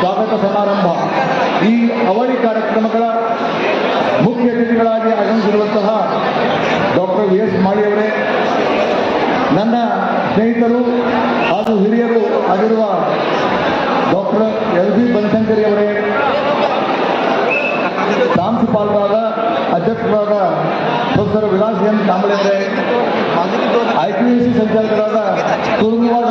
ಸ್ವಾಗತ ಸಮಾರಂಭ. ಈ ಅವಳಿ ಕಾರ್ಯಕ್ರಮಗಳ ಮುಖ್ಯ ಅತಿಥಿಗಳಾಗಿ ಆಗಮಿಸಿರುವಂತಹ ಡಾಕ್ಟರ್ ವಿ ಎಸ್ ಮಾಳಿಯವರೇ ನನ್ನ ಸ್ನೇಹಿತರು ಹಾಗೂ ಹಿರಿಯರು ಆಗಿರುವ ಡಾಕ್ಟರ್ ಎಲ್ ಬಿ ಬನಶಂಕರಿ ಅವರೇ, ಪ್ರಾಂಶುಪಾಲರಾದ ಅಧ್ಯಕ್ಷರಾದ ಪ್ರೊಫೆಸರ್ ವಿಲಾಸ್ ಎನ್ ಕಾಂಬಳೆ ಅವರೇ, I P S C ಸಂಚಾಲಕರಾದ Surawad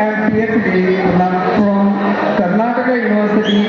I am here today from Karnataka University,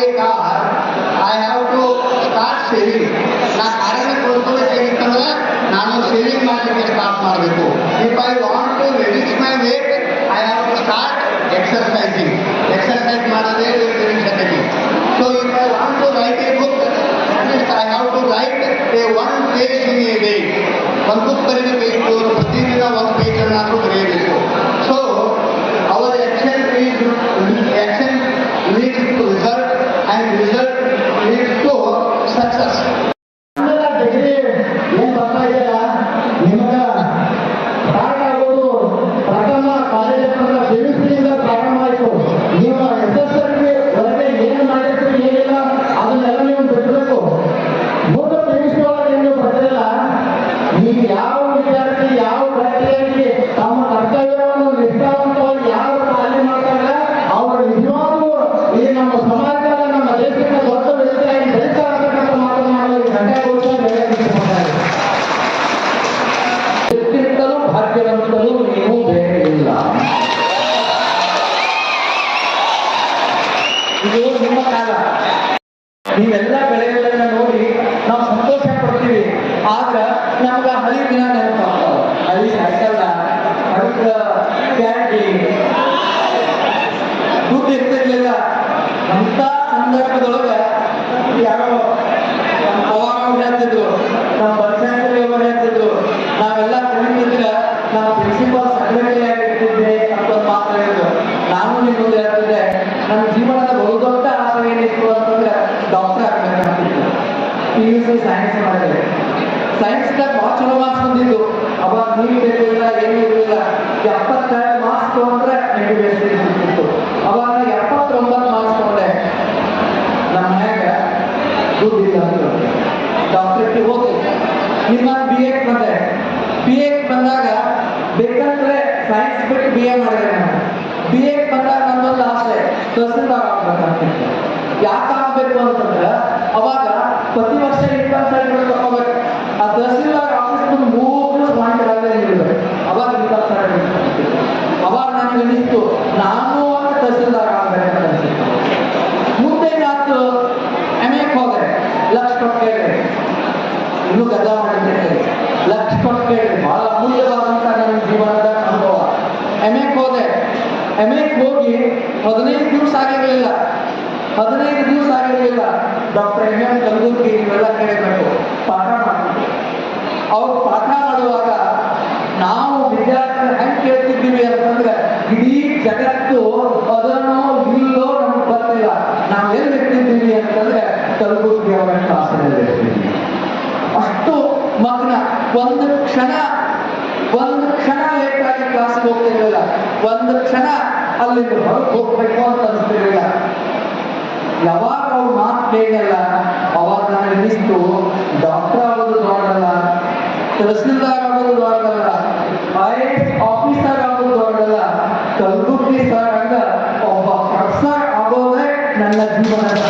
cause I have to have to ನಾ ಕಾರ್ಯಕ್ಕೆ ನಾನು ಸೇವಿಂಗ್ ಮಾಡಲಿಕ್ಕೆ ಸ್ಟಾರ್ಟ್ ಮಾಡಬೇಕು ಇಫ್ ನಿಮ್ಮ ಬೆಳೆಗಳನ್ನ ನೋಡಿ ನಾವು ಸಂತೋಷ ಪಡ್ತೀವಿ. ಆದ್ರ ನಮ್ಗ ಹಳಿ ದಿನ ನೆನಪಾಗ್ತಾವ ಹಳಿ ಸೈಕಲ್ ಹಳದ ಕ್ಯಾಂಡಿ ದುಡ್ಡು ಇರ್ತಿರ್ಲಿಲ್ಲ ಅಂತ ಸಂದರ್ಭದೊಳಗ ಯಾರೋ ನಮ್ಮ ನಮ್ಮ ನಾವೆಲ್ಲ ಕಲಿತಿದ್ರ ನಾವು ಪ್ರಿನ್ಸಿಪಾಲ್ ಸೆಕ್ರೆಟರಿ ಆಗಿರ್ತಿದ್ದೆ ಅಂತ ಒಂದು ಮಾತು ಹೇಳಿದ್ರು. ನಾನು ನಿಮ್ಮ ಮುಂದೆ ಹೇಳ್ತಿದ್ದೆ, ನನ್ನ ಜೀವನದ ಬಹುದೊಡ್ಡ ಆಸೆ ಏನಿತ್ತು ಅಂತಂದ್ರೆ ಯು ಸಿ ಸೈನ್ಸ್ ಮಾಡಿದ್ರೆ ಸೈನ್ಸ್ದಾಗ ಭಾಳ ಚಲೋ ಮಾರ್ಕ್ಸ್ ಬಂದಿದ್ದು. ಅವಾಗ ನೀಟ್ ಇರಲಿಲ್ಲ ಏನೂ ಇರಲಿಲ್ಲ ಎಪ್ಪತ್ತೆರಡು ಮಾರ್ಕ್ಸ್ ತೊಗೊಂಡ್ರೆ ನೆಗೆಟಿವ್ ಸಿಗ್ತಿತ್ತು ಅವಾಗ ನಾ ಎಪ್ಪತ್ತೊಂಬತ್ತು ಮಾರ್ಕ್ಸ್ ತೊಗೊಂಡೆ ನಮ್ಮ ದುಡ್ಡು ಇಲ್ಲ ಅಂದ್ರು ಡಾಕ್ಟ್ರಿಗೆ ಹೋಗಿ ನಿಮ್ಮ ಬಿ ಎಕ್ ಬಂದೆ. ಬಿ ಎಕ್ ಬಂದಾಗ ಬೇಕಂದ್ರೆ ಸೈನ್ಸ್ ಬಿಟ್ಟು ಬಿ ಎ ಮಾಡಿದೆ ನಾನು. ಬಿ ಎಕ್ ಬಂದಾಗ ನನ್ನೊಂದು ಆಸೆ, ತಹಸೀಲ್ದಾರ್ ಆಗ್ಬೇಕಂತ ಯಾಕೆ ಆಗ್ಬೇಕು ಅಂತಂದ್ರೆ, ಅವಾಗ ಪ್ರತಿ ವರ್ಷ ಇನ್ಕಮ್ ಸರ್ಟಿಫಿಕೇಟ್ ತಗೋಬೇಕು. ಆ ತಹಸೀಲ್ದಾರ್ ಆಫೀಸ್ ಮೂರು ನಿಲ್ಬೇಕು ಅವಾಗ ಸರ್ಟಿಫಿಕೇಟ್ ಎಂ ಎಂ ಕಲಬುರ್ಗಿ ಪಾಠ ಮಾಡಿದ್ವಿ ಅವ್ರು ಪಾಠ ಮಾಡುವಾಗ ನಾವು ವಿದ್ಯಾರ್ಥಿಗಳು ಹೆಂಗೆ ಕೇಳ್ತಿದ್ದೀವಿ ಅಂತಂದ್ರೆ ಇಡೀ ಜಗತ್ತು ಅದನ್ನೋ ಇಲ್ಲೋ ನಮ್ಗೆ ಬರ್ತಿಲ್ಲ ನಾವು ಹೇಳ್ತಿದ್ದೀವಿ ಅಂತಂದ್ರೆ ಕಲಬುರ್ಗಿ ಅವರ ಶಾಸನದಲ್ಲಿ ಅಷ್ಟು ಮಗ್ನ ಒಂದು ಕ್ಷಣ ಒಂದು ಕ್ಷಣ ಲೇಟಾಗಿ ಕ್ಲಾಸ್ಗೆ ಹೋಗ್ತಿರ್ಲಿಲ್ಲ ಒಂದು ಕ್ಷಣ ಅಲ್ಲಿಂದ ಹೊರಗೆ ಹೋಗ್ಬೇಕು ಅಂತ ಅನಿಸ್ತಿರ್ಲಿಲ್ಲ ಯಾವಾಗ ಅವ್ರು ಮಾತು ಕೇಳಲ್ಲ ಅವಾಗ ಅನಿಸ್ತು ಡಾಕ್ಟರ್ ಆಗೋದು ದೊಡ್ಡಲ್ಲ ತಹಸೀಲ್ದಾರ್ ಆಗೋದು ದೊಡ್ಡಲ್ಲ ಐ ಎಸ್ ಆಫೀಸರ್ ಆಗೋದು ದೊಡ್ಡಲ್ಲ ಕಲಬುರ್ಗಿ ಸರ್ ಹಂಗ ಒಬ್ಬ ಪ್ರೊಫೆಸರ್ ಆಗೋದೇ ನನ್ನ ಜೀವನದ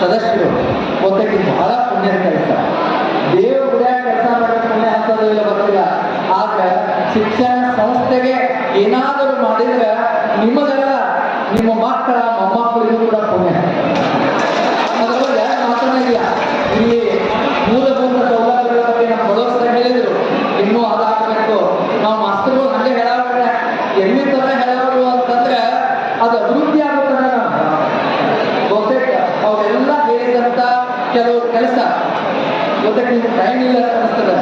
ಸದಸ್ಯರು ಒಂದಕ್ಕೆ ಬಹಳ ಪುಣ್ಯ ಕೆಲಸ ದೇವರು ಕೂಡ ಕೆಲಸ ಮಾಡೋಕೆ ಪುಣ್ಯ ಹಾಕೋದು ಇಲ್ಲ ಆದ್ರೆ ಶಿಕ್ಷಣ ಸಂಸ್ಥೆಗೆ ಏನಾದರೂ ಮಾಡಿದ್ರೆ ನಿಮಗೆಲ್ಲ ನಿಮ್ಮ ಮಕ್ಕಳ ಮೊಮ್ಮಕ್ಕಳಿಗೂ ಕೂಡ ಪುಣ್ಯ. ಅದರೊಳಗೆ ಬಗ್ಗೆ ಇಲ್ಲ. ಈ ಮೂಲಭೂತ ಸೌಲಭ್ಯಗಳ ಬಗ್ಗೆ ನಮ್ಮ ಬಡವರ ಹೇಳಿದ್ರು. டைம் இல்லாத